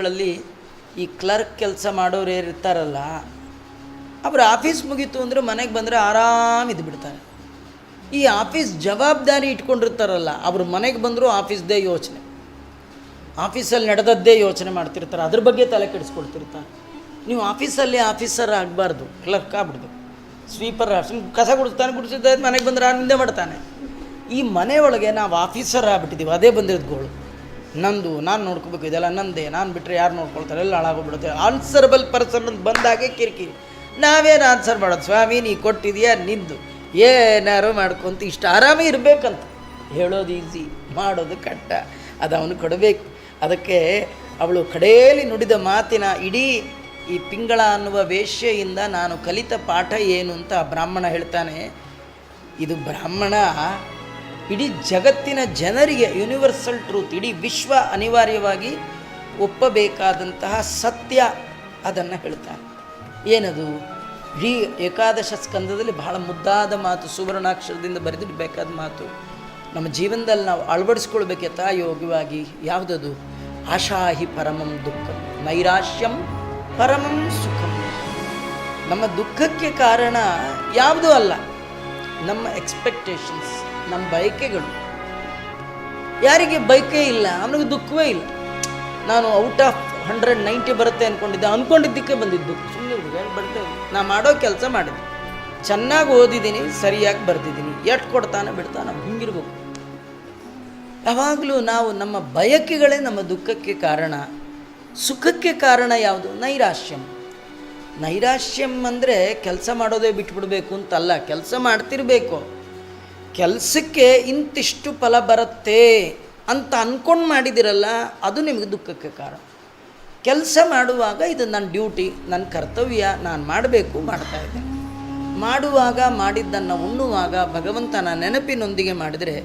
ಗಳಲ್ಲಿ ಈ ಕ್ಲರ್ಕ್ ಕೆಲಸ ಮಾಡೋರು ಇರ್ತಾರಲ್ಲ, ಅವರು ಆಫೀಸ್ ಮುಗೀತು ಅಂದರೆ ಮನೆಗೆ ಬಂದರೆ ಆರಾಮ ಬಿಡ್ತಾರೆ ಈ ಆಫೀಸ್ ಜವಾಬ್ದಾರಿ ಇಟ್ಕೊಂಡಿರ್ತಾರಲ್ಲ, ಅವ್ರ ಮನೆಗೆ ಬಂದರೂ ಆಫೀಸ್ದೇ ಯೋಚನೆ. ಆಫೀಸಲ್ಲಿ ನಡೆದದ್ದೇ ಯೋಚನೆ ಮಾಡ್ತಿರ್ತಾರೆ, ಅದ್ರ ಬಗ್ಗೆ ತಲೆ ಕೆಡಿಸ್ಕೊಳ್ತಿರ್ತಾರೆ. ನೀವು ಆಫೀಸಲ್ಲಿ ಆಫೀಸರ್ ಆಗಬಾರ್ದು, ಕ್ಲರ್ಕ್ ಆಗ್ಬಿಡ್ದು ಸ್ವೀಪರ್, ಸುಮ್ ಕಸ ಗುಡಿಸ್ತಾನೆ ಗುಡಿಸಿದ್ದ ಮನೆಗೆ ಬಂದರೆ ನಿಂದೆ ಮಾಡ್ತಾನೆ. ಈ ಮನೆ ನಾವು ಆಫೀಸರ್ ಆಗ್ಬಿಟ್ಟಿದ್ದೀವಿ ಅದೇ ಬಂದಿರೋದು ಗೋಳು. ನಂದು, ನಾನು ನೋಡ್ಕೋಬೇಕು, ಇದೆಲ್ಲ ನಂದೇ, ನಾನು ಬಿಟ್ಟರೆ ಯಾರು ನೋಡ್ಕೊಳ್ತಾರೆ? ಎಲ್ಲ ಹಾಳಾಗೋಗ್ಬಿಡುತ್ತೆ? ಆನ್ಸರಬಲ್ ಪರ್ಸನ್ ಅಂತ ಬಂದಾಗೆ ಕಿರಿಕಿರಿ. ನಾವೇನು ಆನ್ಸರ್ ಮಾಡೋದು? ಸ್ವಾಮಿ, ನೀ ಕೊಟ್ಟಿದೆಯಾ ನಿಂದು? ಏನಾರು ಮಾಡ್ಕೊಂತ ಇಷ್ಟು. ಆರಾಮೇ ಇರಬೇಕಂತ. ಹೇಳೋದು ಈಸಿ ಮಾಡೋದು ಕಟ್ಟ. ಅದು ಅವನು ಕೊಡಬೇಕು. ಅದಕ್ಕೆ ಅವಳು ಕಡೆಯಲ್ಲಿ ನುಡಿದ ಮಾತಿನ ಇಡೀ ಈ ಪಿಂಗಳ ಅನ್ನುವ ವೇಶ್ಯೆಯಿಂದ ನಾನು ಕಲಿತ ಪಾಠ ಏನು ಅಂತ ಬ್ರಾಹ್ಮಣ ಹೇಳ್ತಾನೆ. ಇದು ಬ್ರಾಹ್ಮಣ ಇಡೀ ಜಗತ್ತಿನ ಜನರಿಗೆ ಯೂನಿವರ್ಸಲ್ ಟ್ರೂತ್ ಇಡೀ ವಿಶ್ವ ಅನಿವಾರ್ಯವಾಗಿ ಒಪ್ಪಬೇಕಾದಂತಹ ಸತ್ಯ ಅದನ್ನು ಹೇಳ್ತಾನೆ ಏನದು? ಇಡೀ ಏಕಾದಶ ಸ್ಕಂದದಲ್ಲಿ ಬಹಳ ಮುದ್ದಾದ ಮಾತು, ಸುವರ್ಣಾಕ್ಷರದಿಂದ ಬರೆದಿಡಬೇಕಾದ ಮಾತು. ನಮ್ಮ ಜೀವನದಲ್ಲಿ ನಾವು ಅಳವಡಿಸ್ಕೊಳ್ಬೇಕು ಯಥಾಯೋಗ್ಯವಾಗಿ ಯಾವುದದು? ಆಶಾಹಿ ಪರಮಂ ದುಃಖಂ, ನೈರಾಶ್ಯಂ ಪರಮಂ ಸುಖಂ. ನಮ್ಮ ದುಃಖಕ್ಕೆ ಕಾರಣ ಯಾವುದೂ ಅಲ್ಲ. ನಮ್ಮ ಎಕ್ಸ್ಪೆಕ್ಟೇಷನ್ಸ್ ನಮ್ಮ ಬಯಕೆಗಳು. ಯಾರಿಗೆ ಬಯಕೆ ಇಲ್ಲ, ಅವನಿಗೆ ದುಃಖವೇ ಇಲ್ಲ. ನಾನು ಔಟ್ ಆಫ್ ಹಂಡ್ರೆಡ್ ನೈಂಟಿ ಬರುತ್ತೆ ಅಂದ್ಕೊಂಡಿದ್ದೆ ಅಂದ್ಕೊಂಡಿದ್ದಕ್ಕೆ ಬಂದಿದ್ದು. ಸುಮ್ಮನೆ ಬರ್ತೇವೆ ನಾ ಮಾಡೋ ಕೆಲಸ ಮಾಡಿದೆ. ಚೆನ್ನಾಗಿ ಓದಿದ್ದೀನಿ, ಸರಿಯಾಗಿ ಬರ್ತಿದ್ದೀನಿ ಎಷ್ಟು ಕೊಡ್ತಾನೆ ಬಿಡ್ತಾನೆ ಹಿಂಗಿರ್ಬೇಕು. ಯಾವಾಗಲೂ ನಾವು ನಮ್ಮ ಬಯಕೆಗಳೇ ನಮ್ಮ ದುಃಖಕ್ಕೆ ಕಾರಣ. ಸುಖಕ್ಕೆ ಕಾರಣ ಯಾವುದು? ನೈರಾಶ್ಯಂ. ನೈರಾಶ್ಯಂ ಅಂದರೆ ಕೆಲಸ ಮಾಡೋದೇ ಬಿಟ್ಬಿಡ್ಬೇಕು ಅಂತಲ್ಲ, ಕೆಲಸ ಮಾಡ್ತಿರಬೇಕು. ಕೆಲಸಕ್ಕೆ ಇಂತಿಷ್ಟು ಫಲ ಬರುತ್ತೆ ಅಂತ ಅಂದ್ಕೊಂಡು ಮಾಡಿದಿರಲ್ಲ, ಅದು ನಿಮಗೆ ದುಃಖಕ್ಕೆ ಕಾರಣ. ಕೆಲಸ ಮಾಡುವಾಗ ಇದು ನನ್ನ ಡ್ಯೂಟಿ ನನ್ನ ಕರ್ತವ್ಯ, ನಾನು ಮಾಡಬೇಕು, ಮಾಡ್ತಾ ಇದ್ದೆ. ಮಾಡುವಾಗ ಮಾಡಿದ್ದನ್ನು ಉಣ್ಣುವಾಗ ಭಗವಂತನ ನೆನಪಿನೊಂದಿಗೆ ಮಾಡಿದರೆ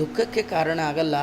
ದುಃಖಕ್ಕೆ ಕಾರಣ ಆಗಲ್ಲ.